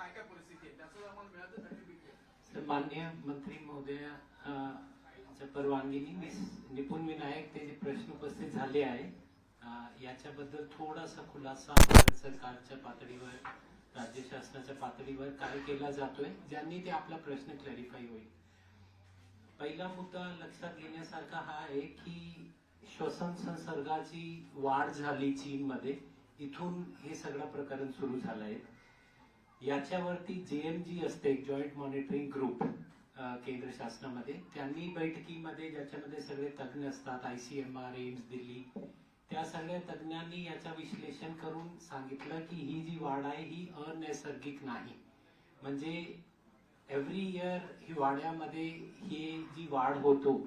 काय काय परिस्थिती आहे? त्याचं आम्हाला मिळालं मान्य मंत्री महोदय परवानगीने मी निपुण विनायक ते जे प्रश्न उपस्थित झाले आहे. याच्याबद्दल थोडासा खुलासा भारत सरकारच्या पातळीवर राज्य शासनाच्या पातळीवर काय केला जातोय ज्यांनी ते आपला प्रश्न क्लॅरिफाय होईल. पहिला मुद्दा लक्षात घेण्यासारखा हा आहे की श्वसन संसर्गाची वाढ झाली चीनमध्ये. इथून हे सगळं प्रकरण सुरू झालं आहे याच्यावरती जेएमजी असते जॉईंट मॉनिटरिंग ग्रुप केंद्र शासनामध्ये त्यांनी बैठकीमध्ये ज्याच्यामध्ये सगळे तज्ज्ञ असतात आयसीएमआर एम्स दिल्ली त्या सगळ्या तज्ज्ञांनी याचं विश्लेषण करून सांगितलं की ही जी वाढ आहे ही अनैसर्गिक नाही. म्हणजे एव्हरी इयर हिवाळ्यामध्ये ही जी वाढ होतो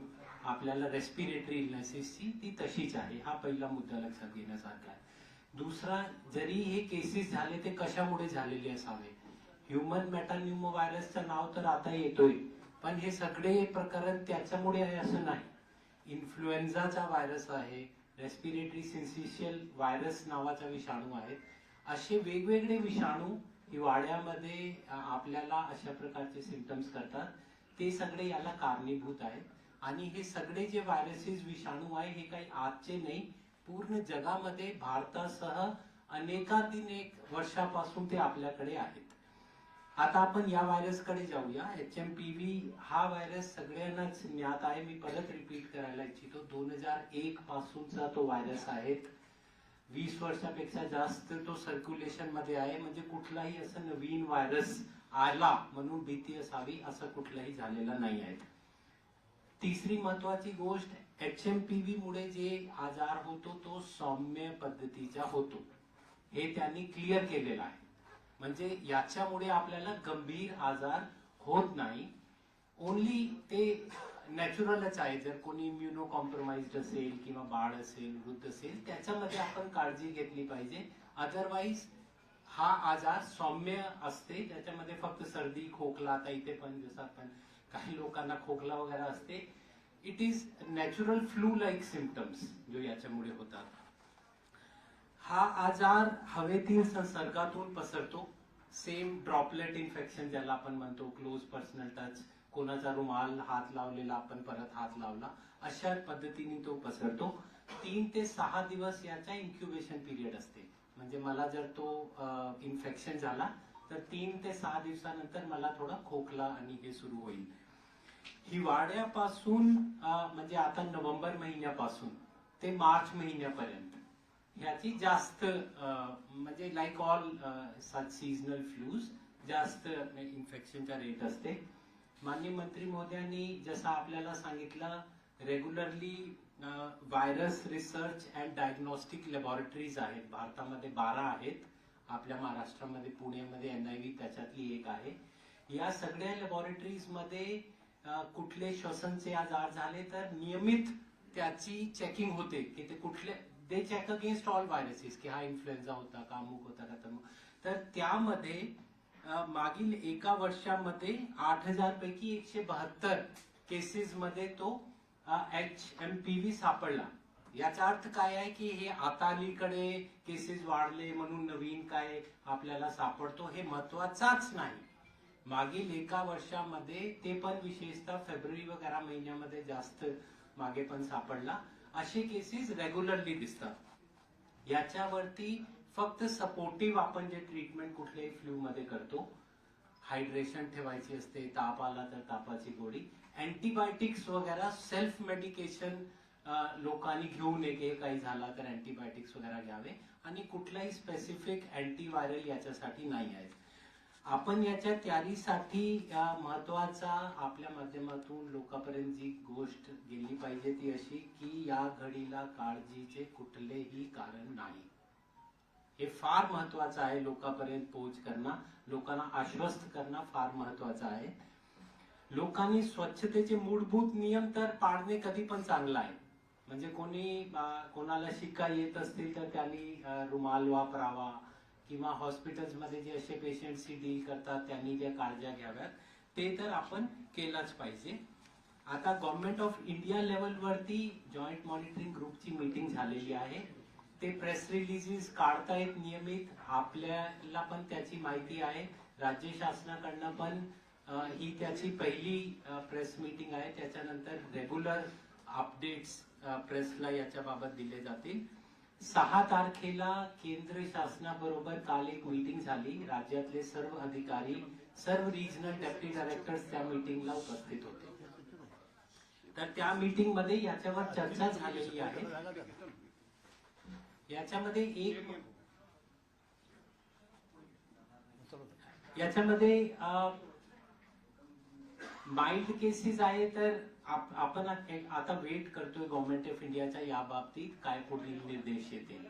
आपल्याला रेस्पिरेटरी इलनेसेसची ती तशीच आहे. हा पहिला मुद्दा लक्षात घेण्यासारखा आहे. दुसरा जरी हे केसेस झाले ते कशामुळे झालेले असावे? ह्युमन मेटान्युमो व्हायरसचं नाव तर आता येतोय पण हे सगळे प्रकरण त्याच्यामुळे आहे असं नाही. इन्फ्लुएन्झाचा व्हायरस आहे रेस्पिरेटरी सिन्सिशियल व्हायरस नावाचा विषाणू आहे असे वेगवेगळे विषाणू हिवाळ्यामध्ये आपल्याला अशा प्रकारचे सिमटम्स करतात. ते सगळे याला कारणीभूत आहेत. आणि हे सगळे जे व्हायरसेस विषाणू आहे हे काही आजचे नाही पूर्ण जगामध्ये भारतासह अनेकाधिक एक वर्षापासून ते आपल्याकडे आहेत. आता आपण या व्हायरसकडे जाऊया. एच एम पी व्ही हा व्हायरस सगळ्यांनाच ज्ञात आहे. मी परत रिपीट करायला इच्छितो. दोन हजार एक पासूनचा तो व्हायरस आहे. वीस वर्षापेक्षा जास्त तो सर्क्युलेशनमध्ये आहे. म्हणजे कुठलाही असं नवीन व्हायरस आला म्हणून भीती असावी असं कुठलाही झालेला नाही आहे. तिसरी महत्वाची गोष्ट एच एम पी व्ही मुळे जे आजार होतो तो सौम्य पद्धतीचा होतो. हे त्यांनी क्लिअर केलेलं आहे. म्हणजे याच्यामुळे आपल्याला गंभीर आजार होत नाही. ओनली ते नॅचरलच आहे. जर कोणी इम्युनो कॉम्प्रोमाइज असेल किंवा बाळ असेल वृद्ध असेल त्याच्यामध्ये आपण काळजी घेतली पाहिजे. अदरवाईज हा आजार सौम्य असते. त्याच्यामध्ये फक्त सर्दी खोकला आता इथे पण जसं आपण काही लोकांना खोकला वगैरे असते it is natural flu like symptoms जो याच्यामुळे होतात. हा आजार हवेतील संसर्गातून पसरतो. सेम ड्रॉपलेट इन्फेक्शन ज्याला आपण म्हणतो क्लोज पर्सनल टच कोणाचा रुमाल हात लावलेला आपण परत हात लावला अशा पद्धतीने तो पसरतो. तीन ते सहा दिवस याचा इन्क्युबेशन पिरियड असते. म्हणजे मला जर तो इन्फेक्शन झाला तर तीन ते सहा दिवसानंतर मला थोडा खोकला आणि हे सुरू होईल. हिवाळ्यापासून म्हणजे आता नोव्हेंबर महिन्यापासून ते मार्च महिन्यापर्यंत. ह्याची जास्त म्हणजे लाईक ऑल सीजनल फ्लूज जास्त इन्फेक्शनचा रेट असते. माननीय मंत्री महोदयांनी जसं आपल्याला सांगितलं regularly virus research and diagnostic laboratories आहेत. भारतामध्ये बारा आहेत. आपल्या महाराष्ट्रामध्ये पुण्यामध्ये एन आय व्ही त्याच्यातली एक आहे. या सगळ्या लॅबॉरेटरीजमध्ये कुठले श्वसनचे आजार झाले तर नियमित त्याची चेकिंग होते की ते कुठले they check against all viruses की हा इन्फ्लुएन्झा होता का अमुक होता का तमुक. तर त्यामध्ये मागील एका वर्षामध्ये आठ हजार पैकी एकशे बहात्तर केसेस मध्ये तो एच एम पी व्ही सापडला. याचा अर्थ काय आहे की हे आता अलीकडे केसेस वाढले म्हणून नवीन काय आपल्याला सापडतो हे महत्वाचाच नाही. मागील एका वर्षामध्ये ते पण विशेषतः फेब्रुवारी वगैरे महिन्यामध्ये जास्त मागे पण सापडला. असे केसेस रेग्युलरली दिसतात. याच्यावरती फक्त सपोर्टिव्ह आपण जे ट्रीटमेंट कुठल्याही फ्लू मध्ये करतो हायड्रेशन ठेवायची असते ताप आला तर तापाची गोळी अँटीबायोटिक्स वगैरे सेल्फ मेडिकेशन लोकांनी घेऊ नये की काही झाला तर अँटीबायोटिक्स वगैरे घ्यावे. आणि कुठलाही स्पेसिफिक अँटीव्हायरल याच्यासाठी नाही आहे आपण याच्या तयारीसाठी या महत्त्वाचा आपल्या माध्यमातून लोकांपर्यंत जी गोष्ट गेली पाहिजे ती अशी की या घडीला काळजीचे कुठलेही कारण नाही. हे फार महत्वाचं आहे लोकांपर्यंत पोहोच करणं. लोकांना आश्वस्त करणं फार महत्वाचं आहे. लोकांनी स्वच्छतेचे मूलभूत नियम तर पाळणे कधी पण चांगलं आहे. म्हणजे कोणी कोणाला शिका येत असतील तर त्यांनी रुमाल वापरावा. किंवा हॉस्पिटल्समध्ये जे असे पेशंटशी डील करतात त्यांनी ज्या काळज्या घ्याव्यात ते तर आपण केलाच पाहिजे. आता गव्हर्नमेंट ऑफ इंडिया लेवलवरती जॉईंट मॉनिटरिंग ग्रुपची मीटिंग झालेली आहे. ते प्रेस रिलीजेस काढतायत नियमित. आपल्याला पण त्याची माहिती आहे. राज्य शासनाकडनं पण ही त्याची पहिली प्रेस मीटिंग आहे. त्याच्यानंतर रेग्युलर अपडेट्स प्रेसला याच्या बाबत दिले जातील. सहा तारखेला केंद्र शासनाबरोबर काल एक मीटिंग झाली. राज्यातले सर्व अधिकारी सर्व रिजनल डेप्टी डायरेक्टर्स त्या मीटिंगला उपस्थित होते. तर त्या मीटिंगमध्ये याच्यावर चर्चा झालेली आहे. याच्यामध्ये एक याच्यामध्ये माइल्ड केसेस आहे तर आपण आता वेट करतोय गव्हर्नमेंट ऑफ इंडियाच्या या बाबतीत काय पुढील निर्देश येतील.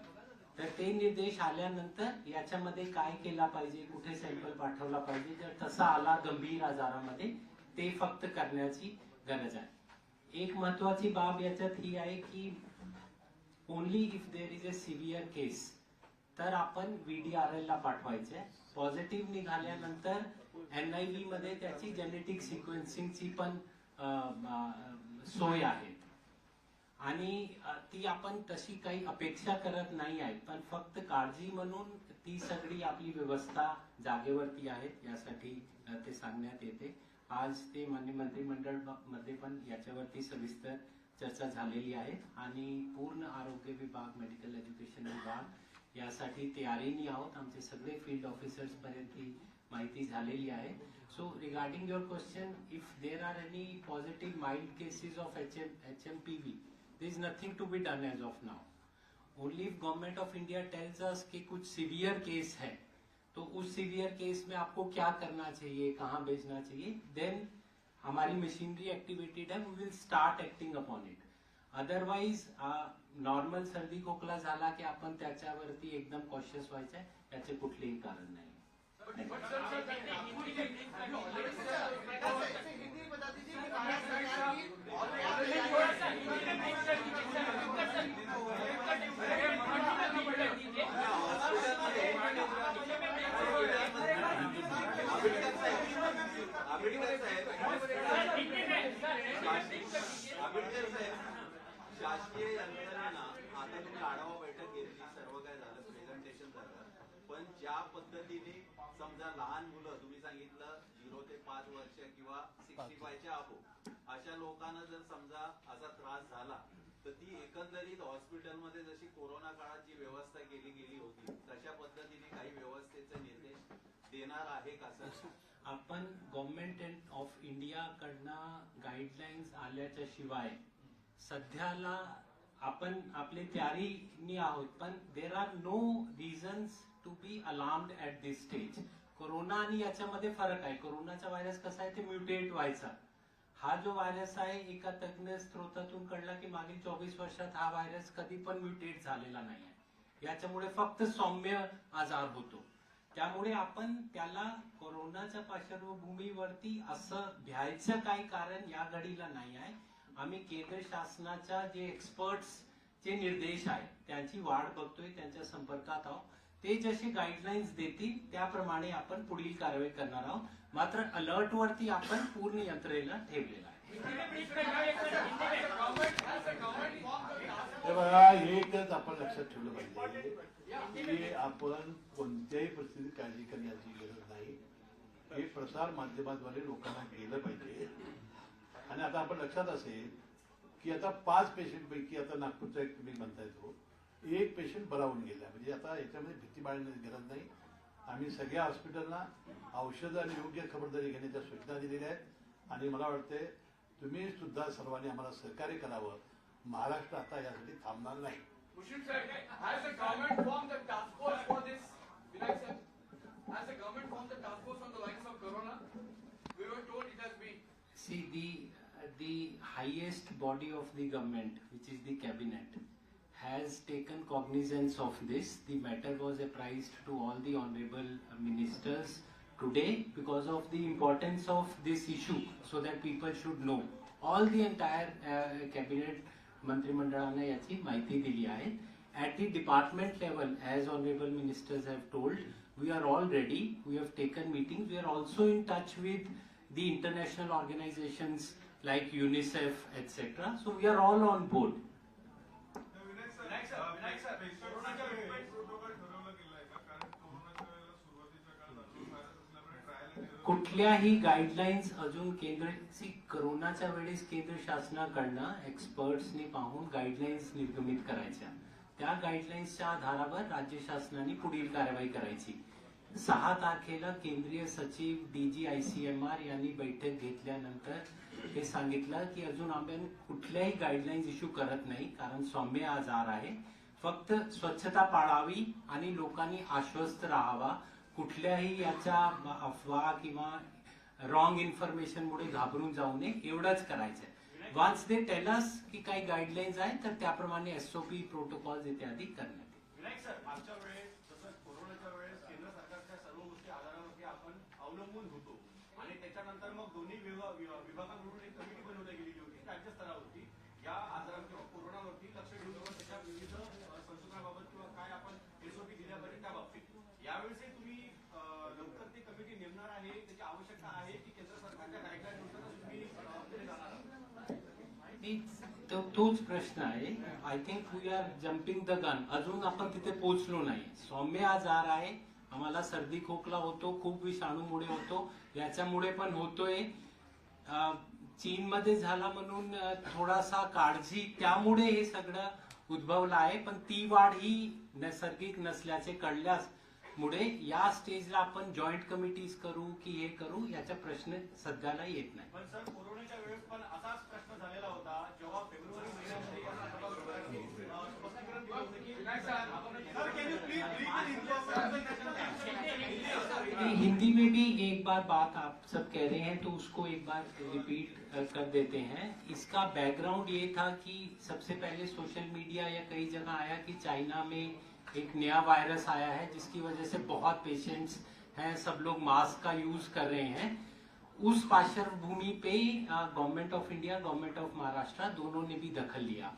तर ते निर्देश आल्यानंतर याच्यामध्ये काय केला पाहिजे कुठे सॅम्पल पाठवला पाहिजे जर तसा आला गंभीर आजारामध्ये ते फक्त करण्याची गरज आहे. एक महत्वाची बाब याच्यात ही आहे की only if there is a severe case तर आपण व्हीडीआरएल ला पाठवायचे पॉझिटिव्ह निघाल्यानंतर एनआयव्ही मध्ये त्याची जेनेटिक सिक्वेन्सिंगची पण सोय आहे. आणि ती आपण तशी काही अपेक्षा करत नाही आहे पण फक्त काळजी म्हणून ती सगळी आपली व्यवस्था जागेवरती आहे यासाठी ते सांगण्यात येते. आज ते मान्य मंत्रिमंडळमध्ये पण याच्यावरती सविस्तर चर्चा झालेली आहे. आणि पूर्ण आरोग्य विभाग मेडिकल एज्युकेशन विभाग यासाठी तयारीने आहोत. आमचे सगळे फील्ड ऑफिसर्स पर्यंत माहिती झालेली आहे so regarding your question if there are any positive mild cases of H M H M P V there is nothing to be done as of now. Only if government of india tells us कि कुछ severe केस है तो उस severe केस में आपको क्या करना चाहिए, कहाँ भेजना चाहिए देन हमारी मशीनरी एक्टिवेटेड है we will start acting upon it otherwise normal सर्दी खोकला झाला की आपण त्याच्यावरती एकदम कॉशियस व्हायचं आहे याचे कुठलेही कारण नाही. शासकीय यंत्रणेना आता तुम्ही आढावा बैठक घेतली सर्व काय झालं प्रेझेंटेशन ज्या पद्धतीने समजा लहान मुलं तुम्ही सांगितलं झिरो ते पाच वर्ष किंवा सिक्स्टी फायच्या अबो अशा लोकांना जर समजा असा त्रास झाला तर ती एकंदरीत हॉस्पिटलमध्ये जशी कोरोना काळात जी व्यवस्था केली गेली होती तशा पद्धतीने काही व्यवस्थेचे निर्देश देणार आहे का सर? आपण गव्हर्नमेंट ऑफ इंडिया कडनं गाईडलाईन्स आल्याच्या शिवाय सध्याला आपण आपले तयारीनी आहोत पण there are no reasons to be alarmed at this stage corona आणि याच्यामध्ये फरक आहे. कोरोनाचा व्हायरस कसा आहे ते म्युटेट व्हायचा. हा जो व्हायरस आहे एका तज्ज्ञ स्रोतातून कळला की मागील चोवीस वर्षात हा व्हायरस कधी पण म्युटेट झालेला नाही आहे याच्यामुळे फक्त सौम्य आजार होतो. त्यामुळे आपण त्याला कोरोनाच्या पार्श्वभूमीवरती असं भ्यायचं काही कारण या घडीला नाही आहे. आम्ही केंद्र शासनाच्या जे एक्सपर्ट्स जे निर्देश आहेत त्यांची वाढ बघतोय त्यांच्या संपर्कात आहोत. ते जसे गाईडलाईन्स देतील त्याप्रमाणे आपण पुढील कारवाई करणार आहोत. मात्र अलर्ट वरती आपण पूर्ण यंत्रणेला ठेवलेला आहे. हे बघा एकच आपण लक्षात ठेवलं पाहिजे की आपण कोणत्याही परिस्थितीत काळजी करण्याची गरज नाही. हे प्रसार माध्यमाद्वारे लोकांना गेलं पाहिजे. आणि आता आपण लक्षात असेल की आता पाच पेशंट पैकी आता नागपूरचा एक तुम्ही म्हणताय तो. एक पेशंट बरावून गेला. म्हणजे आता याच्यामध्ये भीती बाळण्याची गरज नाही. आम्ही सगळ्या हॉस्पिटलला औषधं आणि योग्य खबरदारी घेण्याच्या सूचना दिलेल्या आहेत. आणि मला वाटतंय तुम्ही सुद्धा सर्वांनी आम्हाला सहकार्य करावं. महाराष्ट्र आता यासाठी थांबणार नाही. See the the highest body of the government which is the cabinet has taken cognizance of this. The matter was apprised to all the honorable uh, ministers today because of the importance of this issue, so that people should know. All the entire uh, cabinet मंत्रिमंडळाने याची माहिती दिली आहे at the department level as honourable ministers have told we are all ready we have taken meeting we are also in touch with the international organizations like UNICEF, etc. So we are all on board. कुठल्याही guidelines अजून केंद्र कोरोनाच्या वेळेस केंद्र शासनाकडनं एक्सपर्ट्सनी पाहून guidelines निर्गमित करायच्या. त्या गाईडलाईन्सच्या आधारावर राज्य शासनाने पुढील कारवाई करायची. सहा तारखेला केंद्रीय सचिव DG I C M R यांनी बैठक घेतल्यानंतर हे सांगितलं की अजून आपण कुठल्याही गाईडलाईन्स इश्यू करत नाही कारण सौम्य आजार आहे. फक्त स्वच्छता पाळावी आणि लोकांनी आश्वस्त राहावा कुठल्याही याच्या अफवा किंवा रॉंग इन्फॉर्मेशनमुळे घाबरून जाऊ नये एवढंच करायचंय. वन्स दे टेलस की काही गाईडलाईन्स आहेत तर त्याप्रमाणे एसओपी प्रोटोकॉल इत्यादी करण्यात येईल. अवलंबून होतो. आणि त्याच्यानंतर मग दोन्ही विभागांकडून एक कमिटी बनवली गेलेली होती राज्यस्तरावरती. या आजारावर कोरोनावरती लक्ष ठेवून त्याच्या विविध अ, संशोधनाबाबत किंवा काय आपण एसओपी दिल्या पाहिजे त्या बाबतीत यावेळेसही तुम्ही अ, लवकर ती कमिटी नेमणार आहे त्याची आवश्यकता आहे की केंद्र सरकारच्या गाईडलाईननुसारच तुम्ही अ, पुढे जाणार आहात तीच तो तोच प्रश्न आहे. I think we are jumping the gun अजून आपण तिथे पोहोचलो नाही. सौम्य आजार आहे. आम्हाला सर्दी खोकला होतो खूप विषाणूमुळे होतो. याच्यामुळे पण होतोय. चीनमध्ये झाला म्हणून थोडासा काळजी त्यामुळे हे सगळं उद्भवलं आहे. पण ती वाढ ही नैसर्गिक नसल्याचे कळल्यास मुळे या स्टेजला आपण जॉईंट कमिटीज करू की हे करू याचा प्रश्न सध्याला येत नाही. पण सर कोरोनाच्या वेळेस पण असाच प्रश्न झालेला होता जेव्हा फेब्रुवारी महिन्यामध्ये हिंदी में भी एक बार बात आप सब कह रहे हैं तो उसको एक बार रिपीट कर देते हैं। इसका बैकग्राउंड ये था कि सबसे पहले सोशल मीडिया या कई जगह आया कि चाइना में एक नया वायरस आया है, जिसकी वजह से बहुत पेशेंट्स हैं, सब लोग मास्क का यूज़ कर रहे हैं। उस पार्श्वभूमि पे government of India government of Maharashtra दोनों ने भी दखल लिया।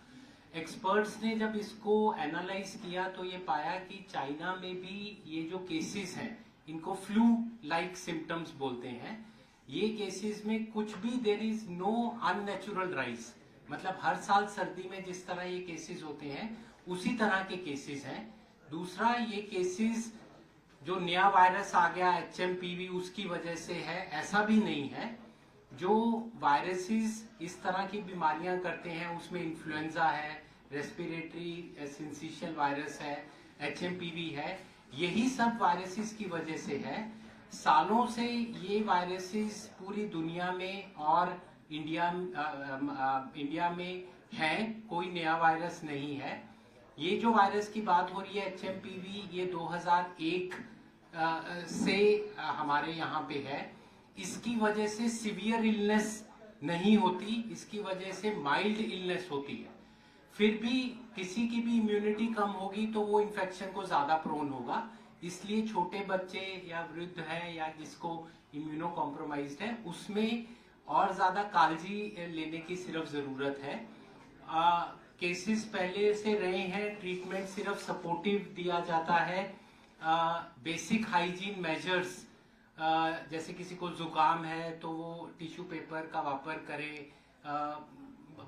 एक्सपर्ट्स ने जब इसको एनालाइज किया तो ये पाया कि चाइना में भी ये जो केसेस हैं, इनको फ्लू लाइक सिम्टम्स बोलते हैं। ये केसेस में कुछ भी there is no unnatural rise मतलब हर साल सर्दी में जिस तरह ये केसेस होते हैं, उसी तरह के केसेस हैं। दूसरा ये केसेस जो नया वायरस आ गया एच उसकी वजह से है ऐसा भी नहीं है। जो वायरसेस इस तरह की बीमारियाँ करते हैं उसमें इन्फ्लुएंजा है रेस्पिरेटरी सिंसिशियल वायरस है एच है यही सब वायरसेस की वजह से है। सालों से ये वायरसेस पूरी दुनिया में और इंडिया अ, अ, अ, इंडिया में है कोई नया वायरस नहीं है। ये जो वायरस की बात हो रही है एच एम पी वी ये 2001 अ, से हमारे यहाँ पे है। इसकी वजह से सिवियर इलनेस नहीं होती इसकी वजह से माइल्ड इलनेस होती है। फिर भी किसी की भी इम्यूनिटी कम होगी तो वो इन्फेक्शन को ज़्यादा प्रोन होगा। इसलिए छोटे बच्चे या वृद्ध है या जिसको इम्यूनो कॉम्प्रोमाइज है उसमें और ज़्यादा कालजी लेने की सिर्फ़ ज़रूरत है। केसेस पहले से रहे हैं ट्रीटमेंट सिर्फ़ सपोर्टिव दिया जाता है बेसिक हाइजीन मेजर्स जैसे किसी को जुकाम है तो वो टिश्यू पेपर का वापर करे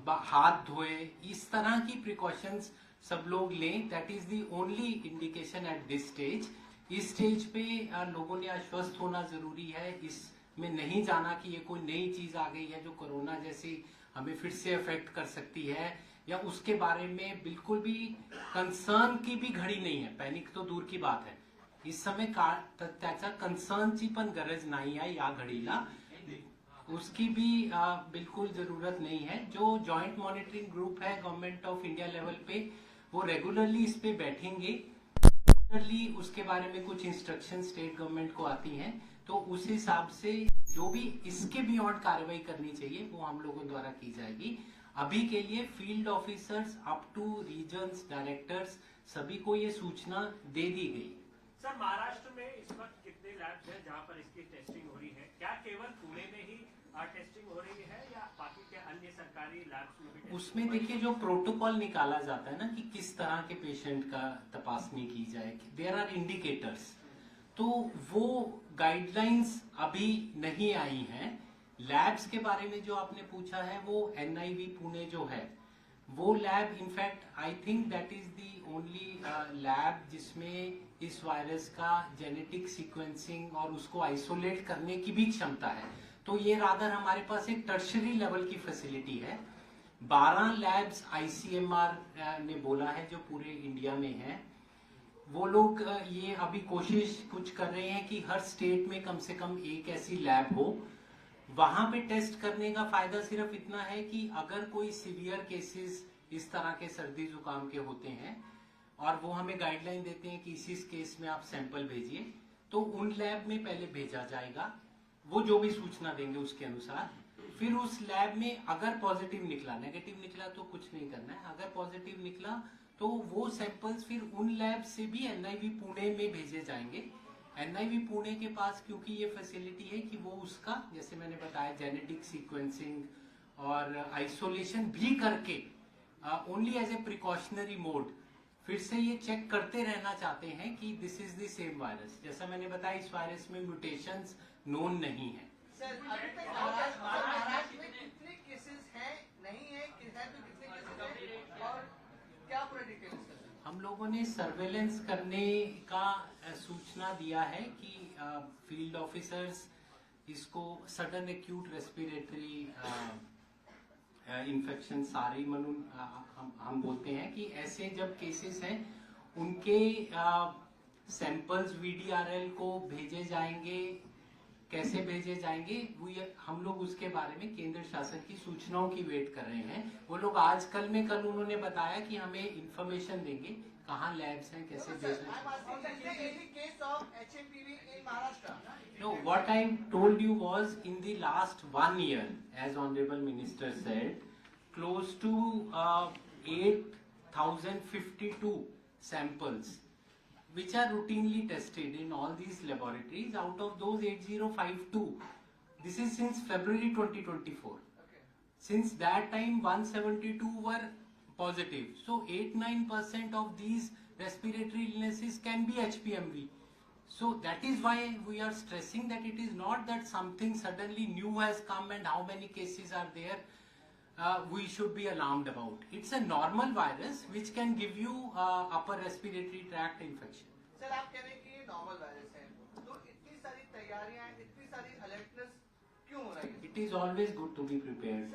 बा- हाथ धोए इस तरह की प्रिकॉशंस सब लोग लें। That is the only indication at this stage is stage पे अ, लोगों ने आश्वस्त होना ज़रूरी है। इसमें नहीं जाना कि ये कोई नई चीज़ आ गई है जो कोरोना जैसी हमें फिर से अफेक्ट कर सकती है। या उसके बारे में बिल्कुल भी कंसर्न की भी घडी नाही आहे पॅनिक तो दूर की बात है। इस समय का त्याच्या कन्सर्नची पण गरज नाही आहे या घडीला। उसकी भी अ, बिल्कुल ज़रूरत नहीं है। जो जॉइंट मॉनिटरिंग ग्रुप है गवर्नमेंट ऑफ़ इंडिया लेवल पे वो रेगुलरली इस पे बैठेंगे। रेगुलरली उसके बारे में कुछ इंस्ट्रक्शन स्टेट गवर्नमेंट को आती हैं। तो उस हिसाब से जो भी इसके बियॉन्ड कार्रवाई करनी चाहिए वो हम लोगों द्वारा की जाएगी। अभी के लिए field officers up to regions directors सभी को ये सूचना दे दी गई। सर महाराष्ट्र में इस वक्त कितने लैब्स हैं जहाँ पर इसकी टेस्टिंग हो रही है? क्या केवल पुणे में ही टेस्टिंग हो रही है या बाकी के अन्य सरकारी लैब्स में भी उसमें देखिए जो प्रोटोकॉल निकाला जाता है ना कि किस तरह के पेशेंट का तपासनी की जाए देर आर इंडिकेटर्स तो वो गाइडलाइंस अभी नहीं आई हैं। लैब्स के बारे में जो आपने पूछा है, वो एनआईवी पुणे जो है, वो lab in fact I think that is the only lab जिसमें इस वायरस का जेनेटिक सीक्वेंसिंग और उसको आइसोलेट करने की भी क्षमता है। तो ये रादर हमारे पास एक टर्शरी लेवल की फैसिलिटी है। 12 लैब्स आईसीएमआर ने बोला है, जो पूरे इंडिया में है। वो लोग ये अभी कोशिश कुछ कर रहे हैं कि हर स्टेट में कम से कम एक ऐसी लैब हो। वहाँ पे टेस्ट करने का फ़ायदा सिर्फ़ इतना है कि अगर कोई सीवियर केसेस इस तरह के सर्दी जुकाम के होते हैं और वो हमें गाइडलाइन देते हैं कि इसी केस में आप सैंपल भेजिए तो उन लैब में पहले भेजा जाएगा। वो जो भी सूचना देंगे उसके अनुसार। फिर उस लैब में अगर पॉजिटिव निकला नेगेटिव निकला तो कुछ नहीं करना है। अगर पॉजिटिव निकला तो वो सैंपल्स फिर उन लैब से भी एनआईवी पुणे में भेजे जाएँगे। एनआईवी पुणे के पास क्योंकि ये फैसिलिटी है कि वो उसका, जैसे मैंने बताया जेनेटिक सीक्वेंसिंग और आइसोलेशन भी करके only as a precautionary mode फिर से ये चेक करते रहना चाहते हैं कि this is the same virus जैसा मैंने बताया, इस वायरस में म्यूटेशंस नोन नहीं है। सर अभी तक महाराष्ट्र महाराष्ट्र में कितने केसेस हैं नहीं है कि है तो कितने केसेस हैं और क्या पूरा डिटेल सर हम लोगों ने सर्वेलेंस करने का सूचना दिया है कि फ़ील्ड ऑफिसर्स इसको सडन एक्यूट रेस्पिरेटरी इन्फेक्शन सारी अ, हम हम बोलते हैं कि ऐसे जब केसेस हैं उनके सैंपल्स वीडीआरएल को भेजे जाएँगे। कैसे भेजे जाएँगे? वो ये हम लोग उसके बारे में केंद्र शासन की सूचनाओं की वेट कर रहे हैं। वो लोग आज कल में कल उन्होंने बताया कि हमें इन्फॉर्मेशन देंगे। कहाँ लैब्स हैं कैसे है HMPV in Maharashtra? No, what I told you was in the last one year, as Honorable Minister said, close to uh, 8,052 samples which are routinely tested in all these laboratories. Out of those 8052, this is since February 2024. Okay. Since that time, 172 were positive. So 8-9% of these respiratory illnesses can be HPMV. So that is why we are stressing that it is not that something suddenly new has come and how many cases are there. Uh, we should be alarmed about. It's a normal virus which can give you uh, upper respiratory tract infection. Sir आप कह रहे हैं कि ये normal virus है तो इतनी सारी तैयारियां इतनी सारी अलर्टनेस क्यों हो रहा है it is always good to be prepared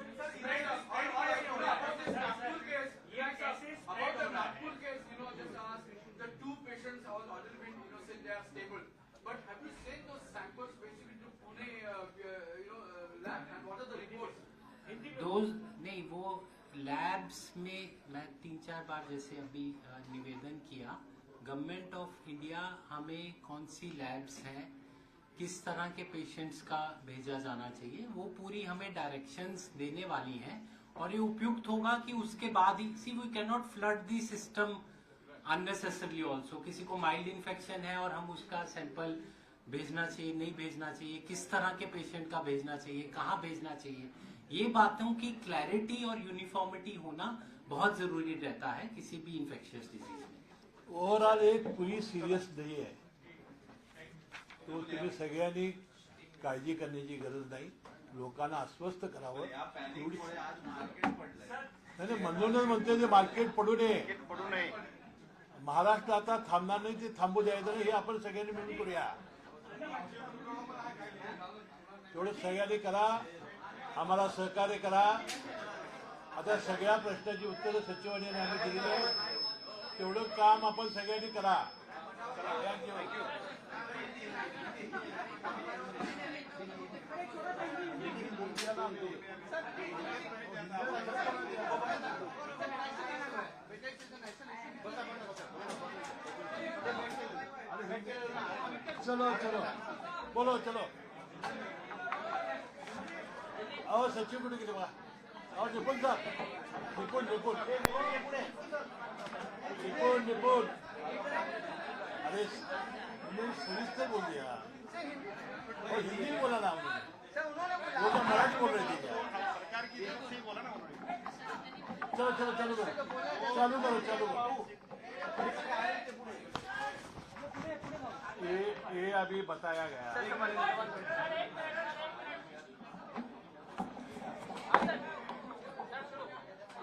But have you sent those samples basically to Pune, uh, you know, uh, lab, and what are the reports? Those, नहीं वो लैब्स में मैं तीन चार बार जैसे अभी निवेदन किया गवर्नमेंट ऑफ़ इंडिया हमें कौन सी लैब्स हैं किस तरह के पेशेंट्स का भेजा जाना चाहिए, वो पूरी हमें डायरेक्शंस देने वाली हैं और ये उपयुक्त होगा कि उसके बाद ही see we can not flood the system unnecessarily also किसी को माइल्ड इन्फेक्शन है और हम उसका सैंपल भेजना चाहिए, नहीं भेजना चाहिए, किस तरह के पेशेंट का भेजना चाहिए, कहाँ भेजना चाहिए, ये बातों की क्लैरिटी और यूनिफॉर्मिटी होना बहुत ज़रूरी रहता है किसी भी इन्फेक्शियस डिज़ीज़ में। ओवरऑल एक कुणी सीरियस नाही आहे तो तुम्ही सगळ्यांनी काळजी करण्याची गरज नाही. लोकांना अस्वस्थ करावं. नाही म्हणूनच म्हणते ते मार्केट पडू नये. पडू नये. महाराष्ट्र आता थांबणार नाही ते थांबू द्यायचं नाही हे आपण सगळ्यांनी मिळून करूया. तेवढं सगळ्यांनी करा. आम्हाला सहकार्य करा. आता सगळ्या प्रश्नाची उत्तरं सचिवांनी आम्ही दिलेली आहेत. तेवढं काम आपण सगळ्यांनी करा. थँक्यू चलो चलो. बोलो चलो. अहो सचिव कुठे गेले बघा अहो निपुण सर निपुण निपुण. निपुण निपुण. अरे तुम्ही सविस्तर बोल दिया और हिंदी में बोला ना हमने सर उन्होंने बोला वो तो मराठी बोल रहे थे क्या सरकार की तरफ से ही बोला ना उन्होंने चलो चलो चालू करो चालू करो चालू करो ये ये अभी बताया गया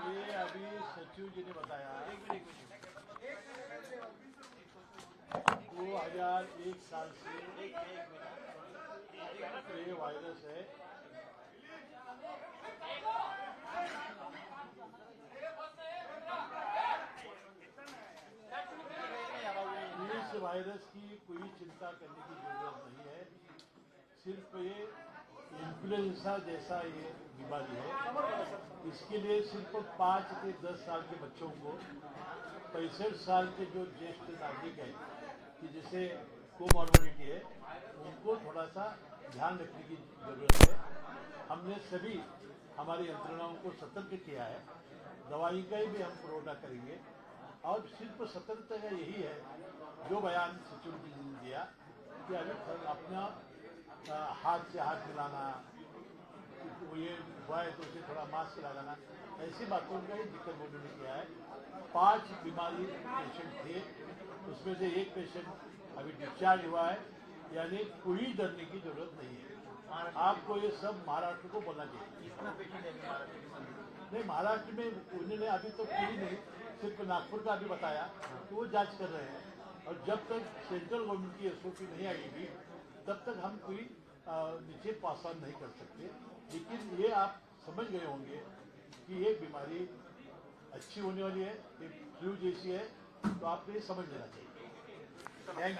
ये अभी सचिव जी ने बताया हज़ार एक साल से ये वायरस है इस वायरस की कोई चिंता करने की ज़रूरत नहीं है। सिर्फ़ ये इन्फ्लुएंजा जैसा ये बीमारी है। इसके लिए सिर्फ़ पाँच से दस साल के बच्चों को पैंसठ साल के जो ज्येष्ठ नागरिक हैं कि जिसे कोमॉर्बिडिटी है, उनको थोड़ा सा ध्यान रखने की ज़रूरत है। हमने सभी हमारी यंत्रणाओं को सतर्क किया है। दवाई का ही भी हम पुरवठा करेंगे। और सिर्फ़ सतर्कता यही है, जो बयान सचिव जी ने दिया, कि अभी अपना हाथ से हाथ मिलाना वो ये हुआ है तो उसे थोड़ा मास्क लगाना। ऐसी बातों का ही दिक्कत उन्होंने किया है। पाँच बीमारी पेशेंट थे। उसमें से एक पेशेंट अभी डिस्चार्ज हुआ है। यानी कोई डरने की ज़रूरत नहीं है। आपको ये सब महाराष्ट्र को बोलना चाहिए। नहीं महाराष्ट्र में उन्होंने अभी तो पूरी नहीं। सिर्फ़ नागपुर का अभी बताया कि वो जाँच कर रहे हैं। और जब तक सेंट्रल गवर्नमेंट की एसओपी नहीं आएगी तब तक हम कोई नीचे पास ऑन नहीं कर सकते। लेकिन ये आप समझ गए होंगे कि ये बीमारी अच्छी होने वाली है ये फ्लू जैसी है तो आपको ये समझ लेना चाहिए। Thank you